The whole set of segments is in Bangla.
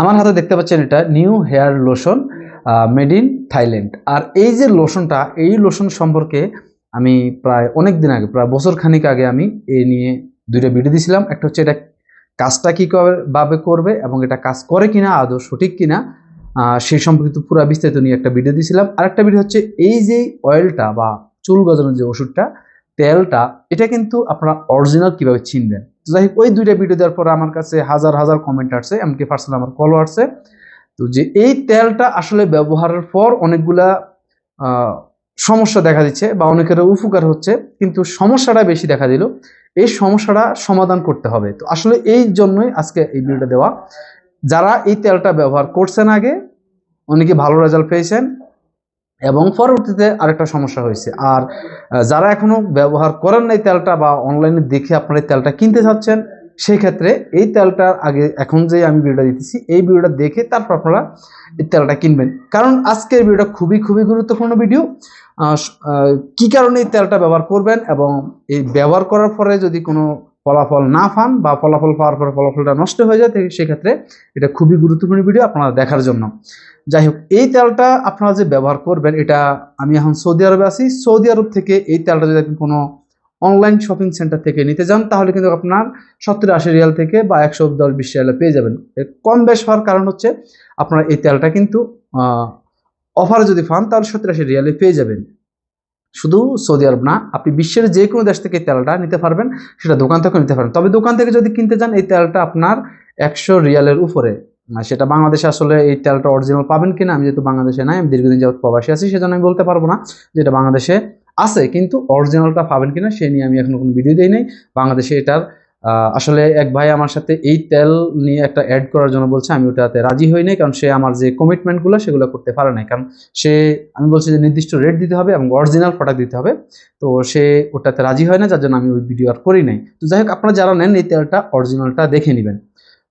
আমার হাতে দেখতে পাচ্ছেন এটা new hair lotion made in Thailand. আর এই যে লোশনটা, এই লোশন সম্পর্কে আমি প্রায় অনেক দিন আগে, প্রায় বছর খানিক আগে আমি এই নিয়ে দুইটা ভিডিও দিয়েছিলাম। একটা হচ্ছে এটা কাজটা কী ভাবে করবে এবং এটা কাজ করে কিনা, আদৌ সঠিক কিনা সেই সম্পর্কিত পুরো বিস্তারিত নিয়ে একটা ভিডিও দিয়েছিলাম। আর একটা ভিডিও হচ্ছে এই যে অয়েলটা বা চুল গজানোর যে ওষুধটা তেলটা, এটা কিন্তু আপনারা অরিজিনাল কীভাবে চিনবেন যাই হোক, ওই দুইটা ভিডিও দেওয়ার পর আমার কাছে হাজার হাজার কমেন্ট আসছে, এমনকি পার্সোনাল আমার কলও আসছে। তো যে এই তেলটা আসলে ব্যবহারের পর অনেকগুলা সমস্যা দেখা দিচ্ছে বা অনেকের উপকার হচ্ছে, কিন্তু সমস্যাটা বেশি দেখা দিল। এই সমস্যাটা সমাধান করতে হবে। তো আসলে এই জন্যই আজকে এই ভিডিওটা দেওয়া। যারা এই তেলটা ব্যবহার করছেন আগে, অনেকে ভালো রেজাল্ট পেয়েছেন এবং পরবর্তীতে আরেকটা সমস্যা হয়েছে। আর যারা এখনও ব্যবহার করেন না এই তেলটা বা অনলাইনে দেখে আপনারা এই তেলটা কিনতে চাচ্ছেন, সেই ক্ষেত্রে এই তেলটার আগে এখন যে আমি ভিডিওটা দিতেছি, এই ভিডিওটা দেখে তারপর আপনারা এই তেলটা কিনবেন। কারণ আজকের ভিডিওটা খুবই খুবই গুরুত্বপূর্ণ ভিডিও কি কারণে এই তেলটা ব্যবহার করবেন এবং এই ব্যবহার করার পরে যদি কোনো ফলাফল না পান বা ফলাফল পাওয়ার পরে ফলাফলটা নষ্ট হয়ে যায় সেক্ষেত্রে এটা খুবই গুরুত্বপূর্ণ ভিডিও আপনারা দেখার জন্য। যাই হোক এই তেলটা আপনারা যে ব্যবহার করবেন, এটা আমি এখন সৌদি আরবে আছি, সৌদি আরব থেকে এই তেলটা যদি আপনি কোনো অনলাইন শপিং সেন্টার থেকে নিতে যান, তাহলে কিন্তু আপনার সত্তর আশি রিয়াল থেকে বা একশো দশ বিশ রিয়ালে পেয়ে যাবেন। কম বেশ হওয়ার কারণ হচ্ছে, আপনারা এই তেলটা কিন্তু অফারে যদি পান, তাহলে সত্তর আশি রিয়ালে পেয়ে যাবেন। শুধু সৌদি আরব না, আপনি বিশ্বের যে কোনো দেশ থেকে তেলটা নিতে পারবেন, সেটা দোকান থেকে নিতে পারবেন। তবে দোকান থেকে যদি কিনতে যান, এই তেলটা আপনার একশো রিয়ালের উপরে। সেটা বাংলাদেশে আসলে এই তেলটা অরিজিনাল পাবেন কিনা, আমি যেহেতু বাংলাদেশে নাই, আমি দীর্ঘদিন যাবত প্রবাসী আছি, সেজন্য আমি বলতে পারব না যেটা বাংলাদেশে আছে, কিন্তু অরিজিনালটা পাবেন কিনা, সে নিয়ে আমি এখনও কোনো ভিডিও দিই নাই। বাংলাদেশে এটার আসলে এক ভাই আমার সাথে এই তেল নিয়ে একটা অ্যাড করার জন্য বলছে, আমি ওটাতে রাজি হই নাই, কারণ সে আমার যে কমিটমেন্টগুলো সেগুলো করতে পারে নাই। কারণ সে, আমি বলছি যে নির্দিষ্ট রেট দিতে হবে এবং অরিজিনাল প্রোডাক্ট দিতে হবে, তো সে ওটাতে রাজি হয় না, যার জন্য আমি ওই ভিডিও আর করি নাই। তো যাই হোক, আপনারা যারা নেন এই তেলটা অরিজিনালটা দেখে নেবেন।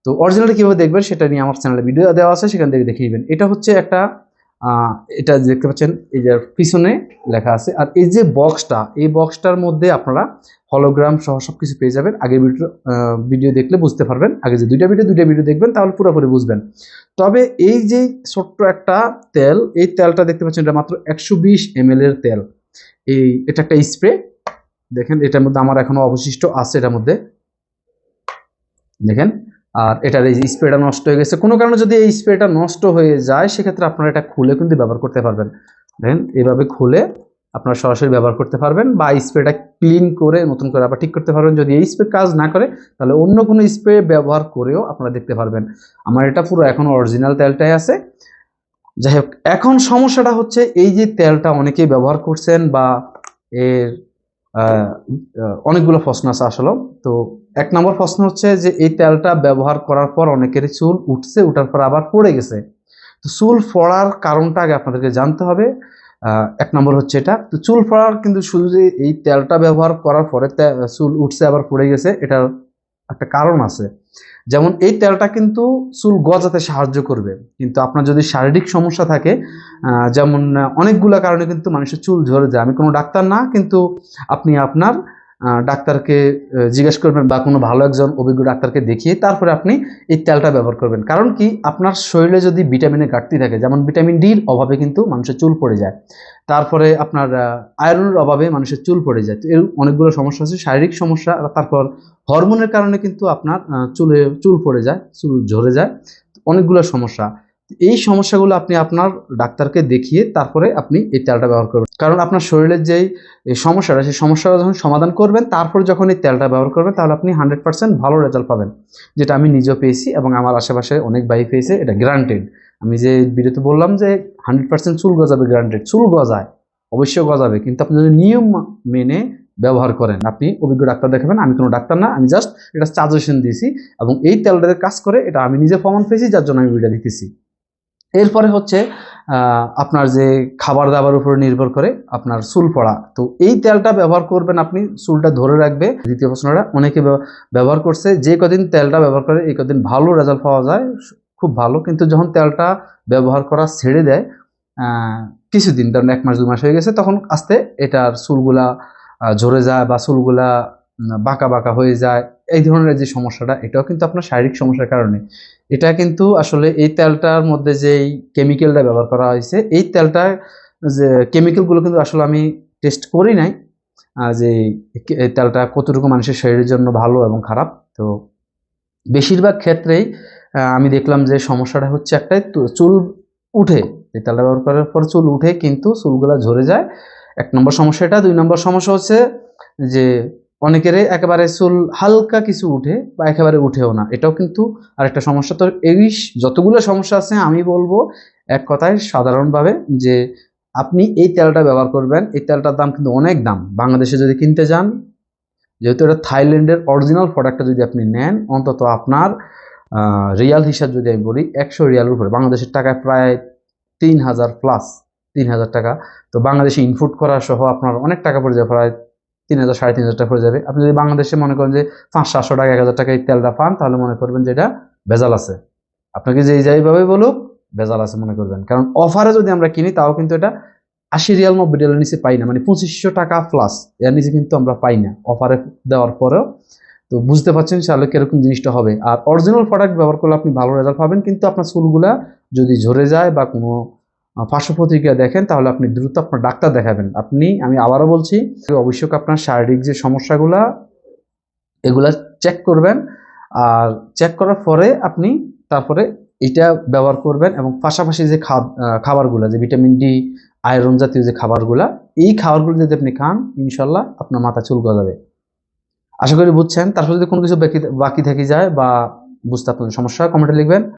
তো অরিজিনালটা কীভাবে দেখবেন সেটা নিয়ে আমার চ্যানেলে ভিডিও দেওয়া আছে, সেখান থেকে দেখে নেবেন। এটা হচ্ছে একটা এটা দেখতে পাচ্ছেন, এই যে পিছনে লেখা আছে। আর এই যে বক্সটা এই বক্সটার মধ্যে আপনারা হলোগ্রাম সহ সব কিছু পেয়ে যাবেন। আগের ভিডিও ভিডিও দেখলে বুঝতে পারবেন। আগে যে দুইটা ভিডিও দুইটা ভিডিও দেখবেন, তাহলে পুরোপুরি বুঝবেন। তবে এই যে ছোট্ট একটা তেল, এই তেলটা দেখতে পাচ্ছেন, এটা মাত্র একশো বিশ এর তেল। এই, এটা একটা স্প্রে দেখেন, এটার মধ্যে আমার এখনও অবশিষ্ট আছে, এটার মধ্যে। দেখেন আর এটার এই স্প্রেটা নষ্ট হয়ে গেছে। কোনো কারণে যদি এই স্প্রেটা নষ্ট হয়ে যায়, সেক্ষেত্রে আপনারা এটা খুলে কিন্তু ব্যবহার করতে পারবেন। দেখেন এভাবে খুলে আপনারা সরাসরি ব্যবহার করতে পারবেন বা স্প্রেটা ক্লিন করে, নতুন করে আবার ঠিক করতে পারবেন। যদি এই স্প্রে কাজ না করে, তাহলে অন্য কোনো স্প্রে ব্যবহার করেও আপনারা দেখতে পারবেন। আমার এটা পুরো এখন অরিজিনাল তেলটাই আছে। যাই হোক, এখন সমস্যাটা হচ্ছে এই যে তেলটা অনেকেই ব্যবহার করছেন বা এর অনেকগুলো প্রশ্ন আছে আসলে। তো এক নম্বর প্রশ্ন হচ্ছে যে, এই তেলটা ব্যবহার করার পর অনেকেরই চুল উঠছে, উঠার পর আবার পড়ে গেছে। তো চুল ফড়ার কারণটা আগে আপনাদেরকে জানতে হবে। এক নম্বর হচ্ছে এটা। তো চুল ফড়ার কিন্তু শুধু যে এই তেলটা ব্যবহার করার পরে চুল উঠছে, আবার পড়ে গেছে এটার একটা কারণ আছে। যেমন এই তেলটা কিন্তু চুল গজাতে সাহায্য করবে। কিন্তু আপনার যদি শারীরিক সমস্যা থাকে যেমন অনেকগুলো কারণে কিন্তু মানুষের চুল ঝরে যায়। আমি কোনো ডাক্তার না, কিন্তু আপনি আপনার ডাক্তারকে জিজ্ঞেস করবেন বা কোনো ভালো একজন অভিজ্ঞ ডাক্তারকে দেখিয়ে তারপরে আপনি এই তেলটা ব্যবহার করবেন। কারণ কি? আপনার শরীরে যদি ভিটামিনের ঘাটতি থাকে, যেমন ভিটামিন ডির অভাবে কিন্তু মানুষের চুল পড়ে যায়। তারপরে আপনার আয়রনের অভাবে মানুষের চুল পড়ে যায়। তো এর অনেকগুলো সমস্যা আছে, শারীরিক সমস্যা, তারপর হরমোনের কারণে কিন্তু আপনার চুলে চুল পড়ে যায়, চুল ঝরে যায়, অনেকগুলো সমস্যা। এই সমস্যাগুলো আপনি আপনার ডাক্তারকে দেখিয়ে তারপরে আপনি এই তেলটা ব্যবহার করবেন। কারণ আপনার শরীরের যেই সমস্যাটা, সেই সমস্যাটা যখন সমাধান করবেন, তারপর যখন এই তেলটা ব্যবহার করবেন, তাহলে আপনি হান্ড্রেড পার্সেন্ট ভালো রেজাল্ট পাবেন। যেটা আমি নিজেও পেয়েছি এবং আমার আশেপাশে অনেক ভাই পেয়েছে, এটা গ্রান্টেড। আমি যে ভিডিওতে বললাম যে হান্ড্রেড পার্সেন্ট চুল গজাবে, গ্রান্টেড। চুল গজায়, অবশ্যই গজাবে। কিন্তু আপনি যদি নিয়ম মেনে ব্যবহার করেন, আপনি অভিজ্ঞ ডাক্তার দেখাবেন, আমি কোনো ডাক্তার না, আমি জাস্ট এটা সাজেশন দিয়েছি এবং এই তেলটাতে কাজ করে, এটা আমি নিজে প্রমাণ পেয়েছি, যার জন্য আমি ভিডিও দিতেছি। এরপরে হচ্ছে আপনার যে খাবার দাবার উপর নির্ভর করে আপনার চুল পড়া। তো এই তেলটা ব্যবহার করবেন আপনি, চুলটা ধরে রাখবে। দ্বিতীয় প্রশ্নটা, অনেকে ব্যব- ব্যবহার করছে, যে কদিন তেলটা ব্যবহার করে, এই কদিন ভালো রেজাল্ট পাওয়া যায় খুব ভালো। কিন্তু যখন তেলটা ব্যবহার করা ছেড়ে দেয় কিছুদিন, ধরেন এক মাস, দু মাস হয়ে গেছে, তখন আস্তে এটার চুলগুলা ঝরে যায় বা চুলগুলা বাঁকা বাঁকা হয়ে যায়। এই ধরনের যে সমস্যাটা, এটাও কিন্তু আপনার শারীরিক সমস্যার কারণে। এটা কিন্তু আসলে এই তেলটার মধ্যে যে এই কেমিক্যালটা ব্যবহার করা হয়েছে, এই তেলটার যে কেমিক্যালগুলো কিন্তু আসলে আমি টেস্ট করি নাই যে এই তেলটা কতটুকু মানুষের শরীরের জন্য ভালো এবং খারাপ। তো বেশিরভাগ ক্ষেত্রেই আমি দেখলাম যে সমস্যাটা হচ্ছে একটাই চুল উঠে, এই তেলটা ব্যবহার করার পর চুল উঠে কিন্তু চুলগুলা ঝরে যায়। এক নম্বর সমস্যা এটা। দুই নম্বর সমস্যা হচ্ছে যে অনেকেরই একেবারে চুল হালকা কিছু উঠে বা একেবারে উঠেও না। এটাও কিন্তু আরেকটা সমস্যা। তো এই যতগুলো সমস্যা আছে, আমি বলব এক কথায় সাধারণভাবে যে আপনি এই তেলটা ব্যবহার করবেন। এই তেলটার দাম কিন্তু অনেক দাম। বাংলাদেশে যদি কিনতে যান, যেহেতু এটা থাইল্যান্ডের অরিজিনাল প্রোডাক্টটা যদি আপনি নেন, অন্তত আপনার রিয়াল হিসাব যদি আমি বলি, একশো রিয়ালের উপরে। বাংলাদেশের টাকায় প্রায় তিন হাজার প্লাস তিন হাজার টাকা। তো বাংলাদেশে ইনপুট করা সহ আপনার অনেক টাকা পড়ে যাবে প্রায় তিন হাজার সাড়ে তিন হাজার টাকা পড়ে যাবে। আপনি যদি বাংলাদেশে মনে করেন যে পাঁচ, সাতশো টাকা, এক হাজার টাকা এই তেলটা পান, তাহলে মনে করবেন যে এটা ভেজাল আছে। আপনাকে যেই যাইভাবে বলুক, ভেজাল আছে মনে করবেন। কারণ অফারে যদি আমরা কিনি, তাও কিন্তু এটা আশি রিয়াল, নব্বই রিয়ালের নিচে পাই না। মানে পঁচিশশো টাকা প্লাস এর নিচে কিন্তু আমরা পাই না। অফারে দেওয়ার পরেও। তো বুঝতে পারছেন তাহলে কীরকম জিনিসটা হবে। আর অরিজিনাল প্রোডাক্ট ব্যবহার করলে আপনি ভালো রেজাল্ট পাবেন, কিন্তু আপনার চুলগুলা যদি ঝরে যায় বা কোনো পার্শ্ব প্রতিক্রিয়া দেখেন তাহলে আপনি দ্রুত আপনার ডাক্তার দেখাবেন। আপনি আমি আবারও বলছি অবশ্যই আপনার শারীরিক যে সমস্যাগুলা এগুলা চেক করবেন। আর চেক করার পরে আপনি তারপরে এটা ব্যবহার করবেন এবং পাশাপাশি যে খা- আহ, যে ভিটামিন ডি আয়রন জাতীয় যে খাবারগুলা এই খাবারগুলো যদি আপনি খান ইনশাল্লাহ আপনার মাথা চুল গজাবে আশা করি বুঝছেন। তারপর যদি কোনো কিছু বাকি থেকে যায় বা বুঝতে আপনাদের সমস্যা কমেন্টে লিখবেন।